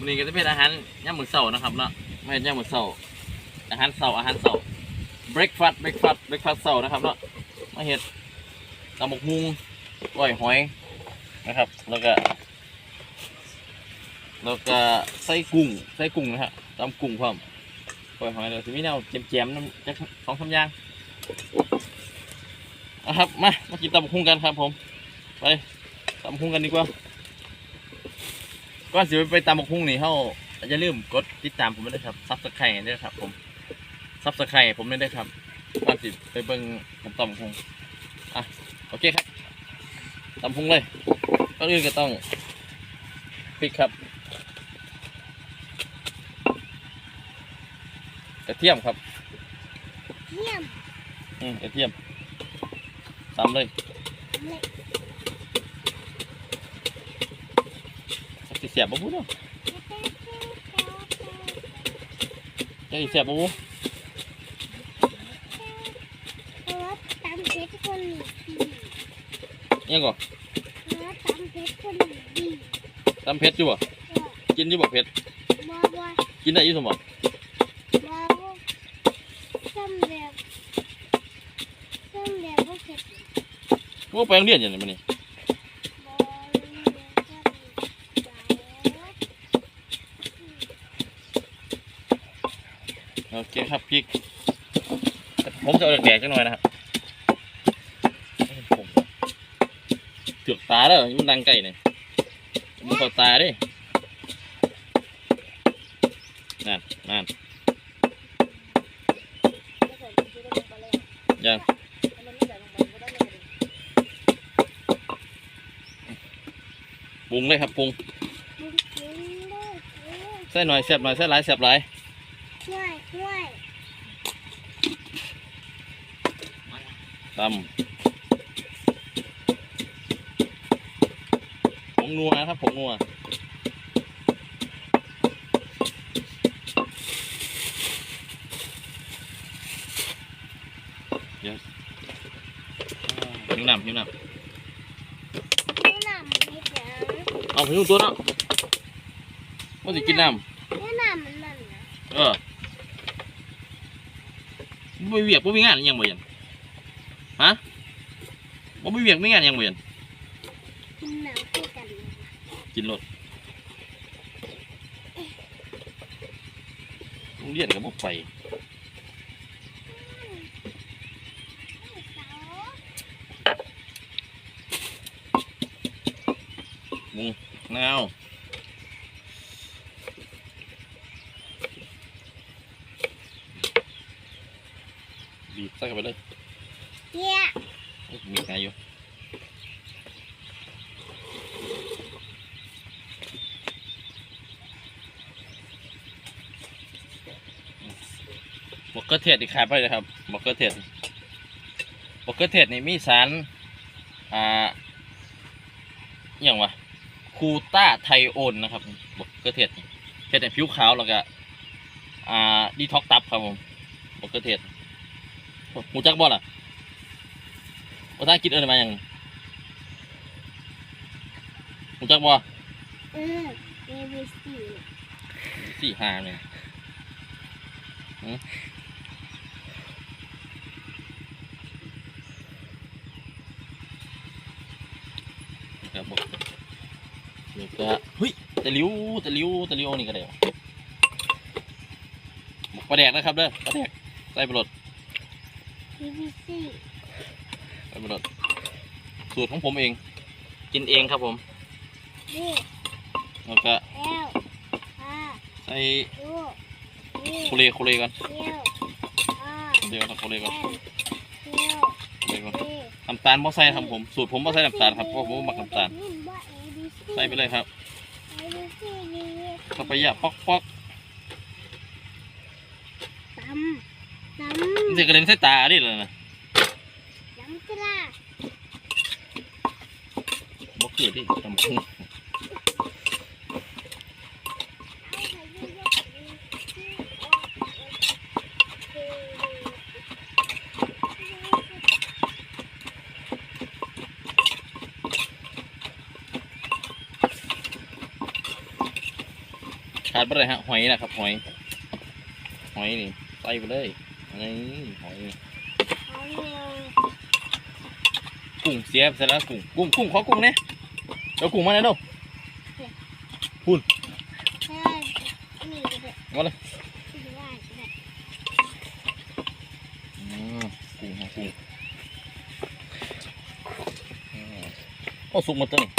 วันนี้ก็จะเป็นอาหารย่ำมือเช้านะครับเนาะไม่ใช่ย่ำมือเช้าอาหารเช้าอาหารเช้า breakfast breakfast breakfast เช้านะครับเนาะมาเฮ็ดตำบักฮุงก้อยหอยนะครับ แล้วก็แล้วก็ใส่กุ้งใส่กุ้งนะฮะตำกุ้งพร้อมก้อยหอยแล้วสิมีแนวแจมๆน้ำจักสองสามอย่างนะครับมามากินตำบักฮุงกันครับผมไปตำบักฮุงกันดีกว่า ก่อนสิไปตามบักฮุ่งนี่เฮาอย่าลืมกดติดตามผมด้วยครับซับสไครต์ด้วยครับ ผมซับสไครต์ผมด้วยครับก่อนสิไปเบิ่งผมตำบักฮุ่งอะโอเคครับตำบักฮุ่งเลยก่อนอื่นก็ต้องพริกครับ กระเทียมครับเยี่ยมอืมกระเทียมตำเลย เลย สิเสียบบ่บุเนาะจะสิเสียบบ่บุเพราะว่าตำเพชรคนหนึ่งดียังก่อเพราะว่าตำเพชรคนหนึ่งดีตำเผ็ดอยู่บ่กินอยู่บ่เผ็ดบ่บ่กินได้อยู่สมบ่บ่บ่ซ้ำแบบซ้ำแบบบ่เผ็ดกูไปโรงเรียนอย่างนี้มันนี่ บ่เรียนซ้ำแบบ โอเคครับพริกผมจะเอาแดกๆจังหน่อยนะครับผมเถือกตาเด้อมันดังไก่เนี่ยมันเข้าตาเดินั่นนั่นยังปรุงเลยครับปรุงบุ้งกินเลยเออใส่หน่อยแซ่บหน่อยใส่หลายแซ่บหลาย ช่วยช่วย ตำผงนัวนะครับผงนัวเดี๋ยวอ่าหิวน้ำหิวน้ำนี่น้ำมันไม่เจ๋งเอาหิวตัวเนาะว่าสิกินน้นี่น้ำมันนั่นนะำเออบ่มีเวียกบ่มีงานอิหยังบ่เห็นฮะ บ่มีเวียกมีงานอิหยังบ่เห็นกินน้ำคู่กันนะกินรถโรงเรียนก็บ่ไปมุงนาวบีบใส่เข้าไปเลยเยี่ยเอ้ยมีไงอยู่บักเกอร์เทศอีกขายไปเลยครับบักเกอร์เทศบักเกอร์เทศนี่มีสารอ่าอหย่างวะคูต้าไทโอนนะครับบักเกอร์เทศนี่เฮ็ดให้ผิวขาวแล้วก็อ่าดีท็อกตับครับผมบักเกอร์เทศหูจักบ่ล่ะภาษาอังกฤษเอิ้นมาอย่างรู้จักบ่เออเอวีซีสี่ห้าเนี่ยหืมครับผมเดี๋ยวก็เฮ้ยตะหลิวตะหลิวตะหลิวนี่ก็ได้วะหมกปลาแดกนะครับเด้อปลาแดกใส่ปลาหลดเอวีซีใส่ปลาหลดสูตรของผมเอง กินเองครับผมดีแล้วก็เอลอาใส่ดูดีโคเลโคเลก่อนเอลอาเดี๋ยวครับโคเลเอก่อนลเอลโคเลก่อนดีน้ำตาลบ่ใส่ครับผม สูตรผมบ่ใส่น้ำตาลครับเพราะผมบ่มักน้ำตาล ใส่ไปเลยครับเอวีซีดี เข้าไปย่าปอกปอกตำตมันจะกระเด็นใส่ตาดิเลยนะำตำกระบ่เกิดดิทำคุ้ง ขาดไปเลยฮะหอยนะครับหอย หอยนี่ใส่ไปเลยนี่หอยเอาเร็วกุ้งเสียบเสร็จแล้วกุ้งกุ้งกุ้งขอกุ้งเนี่ยเดี๋ยวกุ้งมาเลยเด้อใช่นี่ก็ได้มาเลยที่ว่าก็ได้อืมกุ้งฮะกุ้งอืมโอ้สุกหมดตัวนี่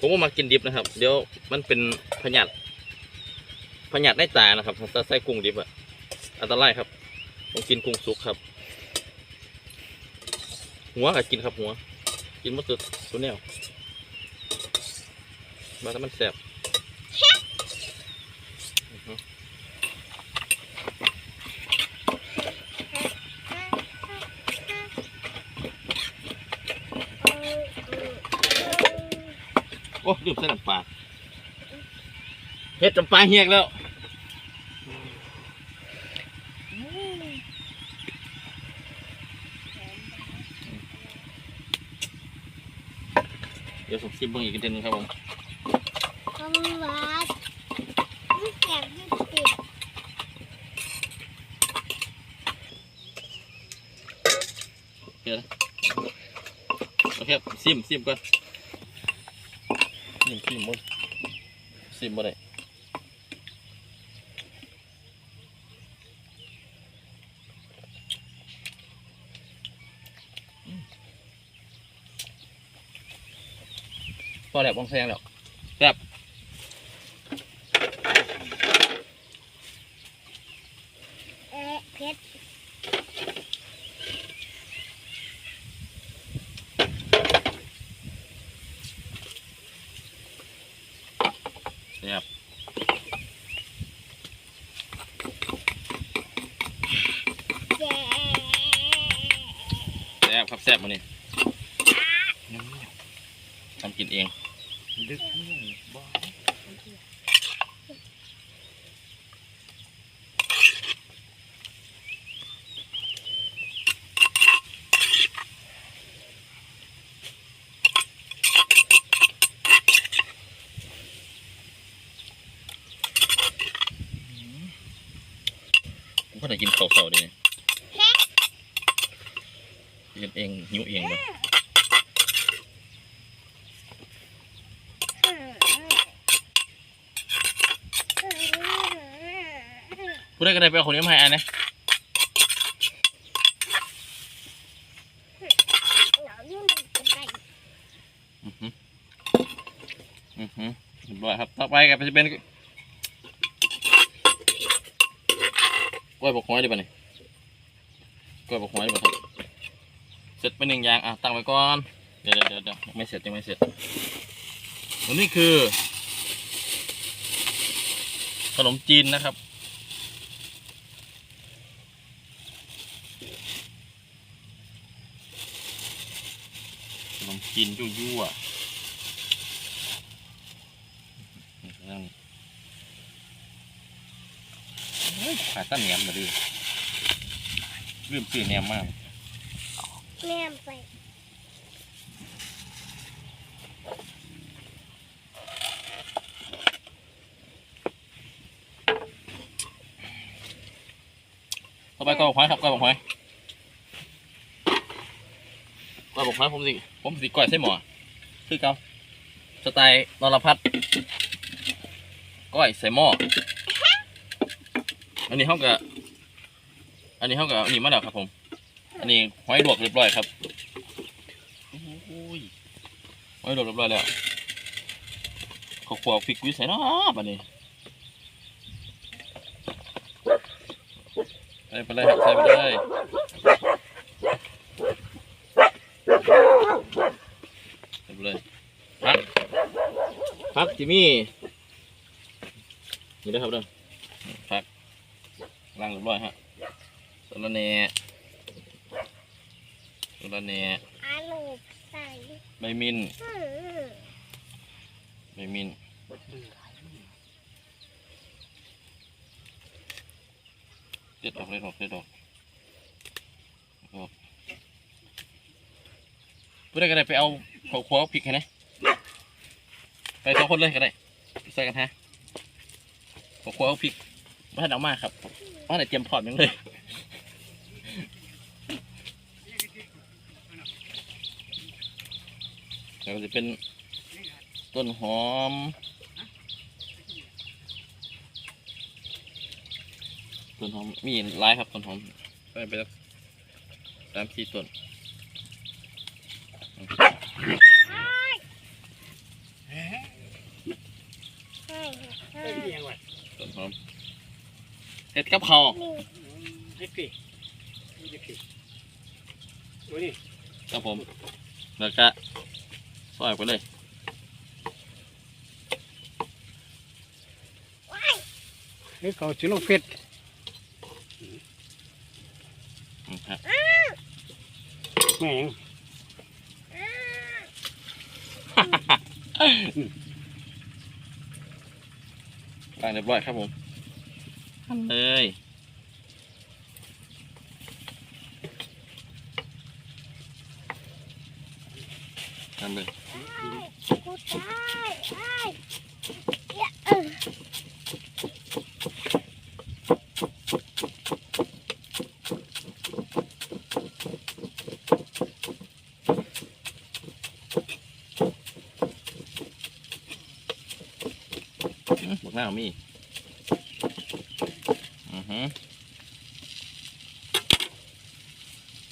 ผมว่ามากินดิบนะครับ เดี๋ยว มันเป็นพยาธิพยาธิในตานะครับถ้าใส่กุ้งดิบอะอันตรายครับต้องกินกุ้งสุกครับ หัวก็กินครับหัว กินมดตัวตัวแนวมาแต่มันแสบอือฮึเอาเอาเอาโอ้ลืมใส่น้ำปลา เฮ็ดน้ำปาเฮียกแล้วเดี๋ยวผมซิมเบิ่งอีกทีนึงครับผมคำว่าไม่แสบไม่ติดโอเคนะโอเคซิมซิมก่อนซิมซิมบ่ซิมบ่ได้อื อแล้วบองแซงแล้วแบบเอ๊ะเพชรแบบแย่แซ่บครับแซ่บมานี่ทำกินเอง ดึกนี่บ่ก็ได้กินข้าวเสาร์ดีกินเองหิวเองเลย ผู้ได้ก็ได้ไปเอาคนนี้มาให้อันนะอือหืออือหือเรียบร้อยครับ ต่อไปก็จะเป็นกล้วยบกหอยดีป่ะนี่กล้วยบกหอยดีป่ะครับเสร็จไปหนึ่งอย่างอะตั้งไว้ก่อนเดี๋ยวเดี๋ยวเดี๋ยวไม่เสร็จยังไม่เสร็จอันนี้คือ ขนมจีนนะครับ ขนมจีนยั่วๆนี่เรื่องนี้ขาดตั้งแหนมมาดิลืมซื้อแหนมมากแหนมไปต่อไปก็บอกหอยครับก็บอกหอยก็บอกหอยผมสิ ผมสิก้อยใส่หม้อคือเก่าสไตล์นรพัฒน์ก้อยใส่หม้ออันนี้เขากับอันนี้เขากับอันนี้มาแล้วครับผม อันนี้หอยลวกเรียบร้อยครับโอ้ยหอยลวกเรียบร้อยแล้วขาขวพริกวิใส่เนาะบัดนี้ใส่ไปเลยครับใส่ไปเลยใส่ไปเลยพัก พักจิมี่นี่นะครับเด้อพักล้างเรียบร้อยฮะสระแหน่สะระแหน่อาลูกใส่ใบมินใบมินเด็ดออกเด็ดออกเด็ดออกออกเพื่อนก็ได้ไปเอาขอขวพริกให้นะ สองคนเลยก็ได้ช่กันฮะผมกลัวเอาพริกบ้านเอามาครับบ้าไหนเตรียมพร้อมยังเลยแล้วก็จะเป็นต้นหอมต้นหอมมีหลายครับต้นหอมไปไปสักสามสี่ต้น ใช่ใช่ เอ้ยนี่ยังไง ต้นหอมเห็ดกับเขาวนี่เด็กพี่เด็กพี่ดูนี่ครับผมแล้วก็ซอยไปเลยเฮ้ยเขาชิลงเฟสอืมฮะแม่งล้างเรียบร้อยครับผม ทำเลยทำเลยกูตายตายเยอะเอออื้อบอกหน้ามีอือหือ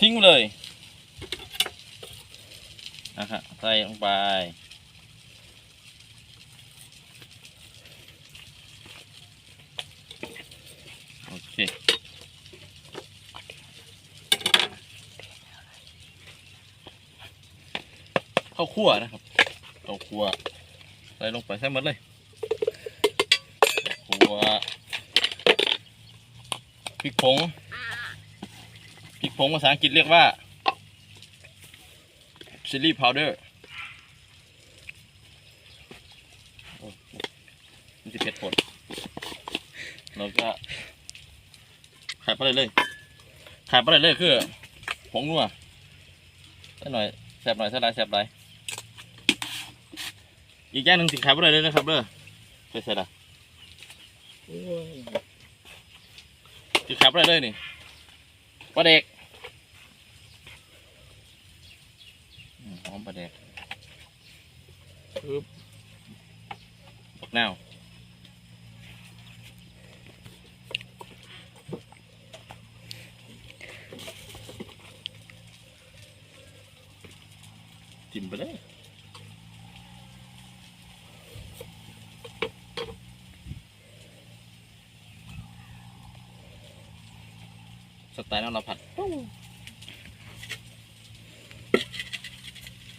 ทิ้งเลยนะครับใส่ลงไปโอเคข้าวคั่วนะครับข้าวคั่วใส่ลงไปใส่หมดเลย ขัว พริกผงพริกผงภาษาอังกฤษเรียกว่า chili powder โอ้มันจะเผ็ดผดแล้วก็ขาดไปเลยเลยขาดไปเลยเลยคือผงนัวใส่หน่อยแสบหน่อยใส่หลายแสบหลายอีกอย่างหนึ่งสิขาดไปเลยเลยนะครับเด้อใส่ใส่ละ คือขับได้เลยนี่ปลาเด็กอืมหอมปลาเด็กปึ๊บบักนาวจิ้มไปเลย สไตล์น้ำเราผัดปุ้ง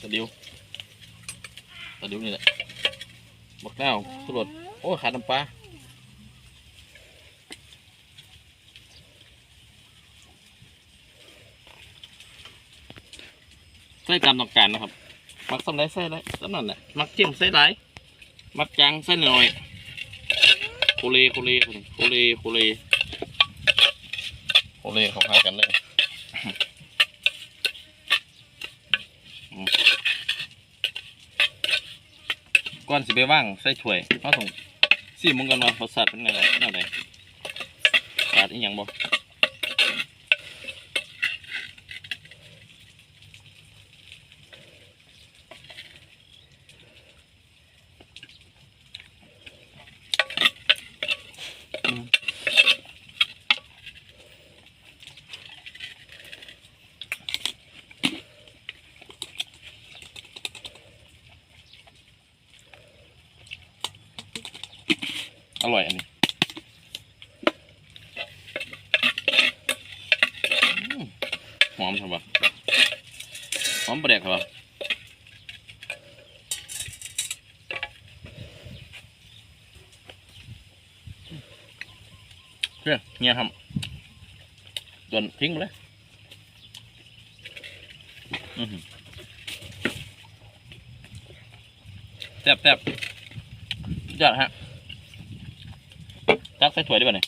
ตะดิวตะดิวนี่แหละบักนาวสุรสโอ้ขาดน้ำปลาใส่ตามต้องการนะครับ มักสำไรใส่ไรสำนั่นแหละมักเจียมใส่ไรมักจางใส่หน่อยโคเลโคเลโคเลโคเล โอเลโคเลเขาหากันเลยก้อนสิไปว่างใส่ถ้วยเขาส่งสี่มึงกันมาเขาสัตว์เป็นไงแนวไหนขาดอีกอย่างบ่อืมอ ร่อยอันนี้หอมครับวะหอมประเดกครับวะเพื่อเงี้ยครับโดนทิ้งไปเลยแซ่บแซ่บยอดฮะ จักใส่ถ้วยดีกว่าเนี่ย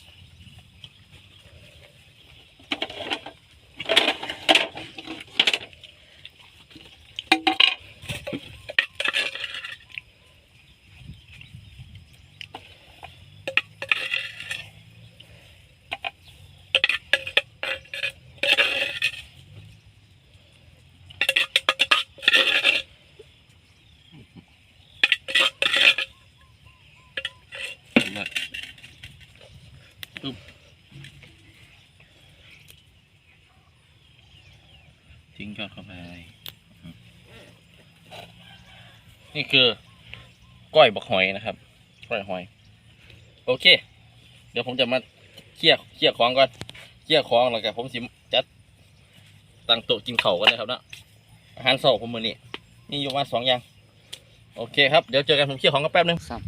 นี่คือก้อยบักหอยนะครับก้อยหอย โอเค เดี๋ยวผมจะมาเคี่ยเคี่ยของก่อนเคี่ยของแล้วก็ผมสิจัดตั้งโต๊ะกินข้าวกันนะครับเนาะอาหารเช้าผมมื้อนี้มีอยู่มาสองอย่าง โอเคครับเดี๋ยวเจอกันผมเคี่ยของกันแป๊บนึงครับ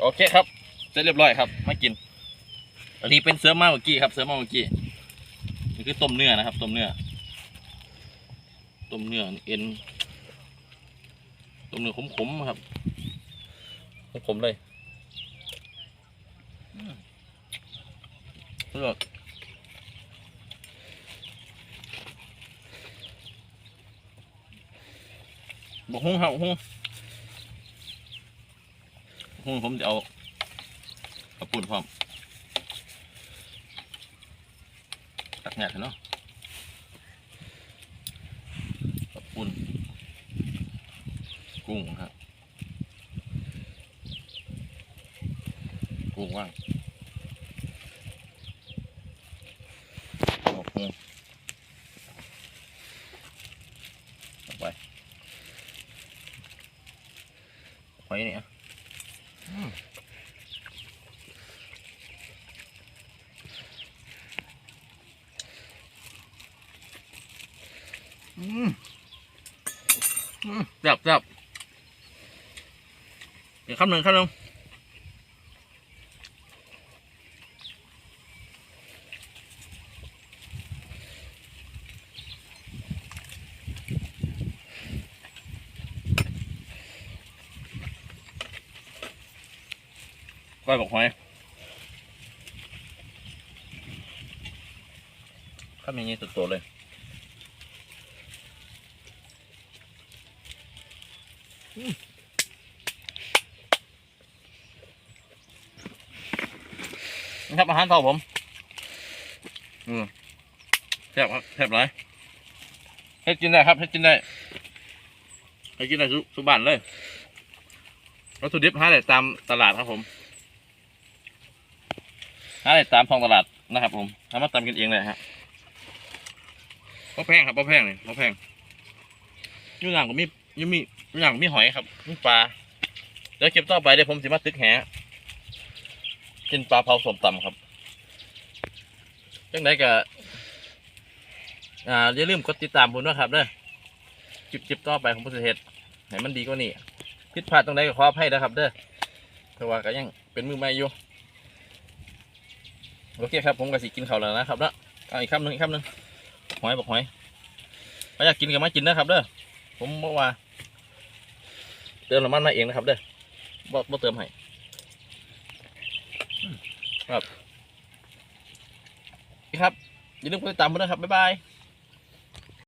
โอเคครับเสร็จเรียบร้อยครับมากิน อันนี้เป็นเสือมาเมื่อกี้ครับ เสือมาเมื่อกี้นี่คือต้มเนื้อนะครับ ต้มเนื้อต้มเนื้อเอ็น ต้มเนื้อขมๆครับขมๆเลยอืมอร่อยบกหุ้งครับบกหุ้งบกหุ้งผมจะเอากระปุ่นพร้อมตักแงะเนาะกระปุ่น กุ้งครับกุ้งว่างโอ้โหเอาไปไปเนี่ยอืมอืมอืมแซ่บแซ่บ เดี๋ยวคำหนึ่งคำหนึ่งก้อยบอกหอยข้ามอย่างนี้ตัวๆเลย ครับอาหารเท่าผมอืมแซ่บครับแซ่บหลายให้กินได้ครับให้กินได้ให้กินได้ทุกทุกบ้านเลยวัตถุดิบหาได้ตามตลาดครับผมหาได้ตามท้องตลาดนะครับ ผมสามารถตามกันเองเลยฮะพ่แพงครับพ่แพงเลยพ่แพงอยูหลังก็มีอยูมียูหลังก็มีหอยครับมีปลาเดี๋ยวเก็บต่อไปเดี๋ยวผมสิมาตึกแห กินปลาเผาสมตำครับจังไดก็อ่าอย่าลืมกดติดตามผมด้วยครับเด้อจิบจิบต่อไปของพุทธเทศให้มันดีกว่านี้ผิดพลาดตรงใดก็ขออภัยนะครับ เด้อเพราะว่าก็ยังเป็นมือใหม่อยู่โอเคครับผมก็สิกินข้าวแล้วนะครับเนาะเอาอีกคำหนึ่งอีกคำหนึ่งหอยบอกหอยมาอยากกินก็มากินนะครับเด้อผมบอกว่าเติมน้ำมันมาเองนะครับเด้อบ่บ่เติมให้ ครับนี่ครับอย่าลืมกดติดตามผมด้วยครับบ๊ายบาย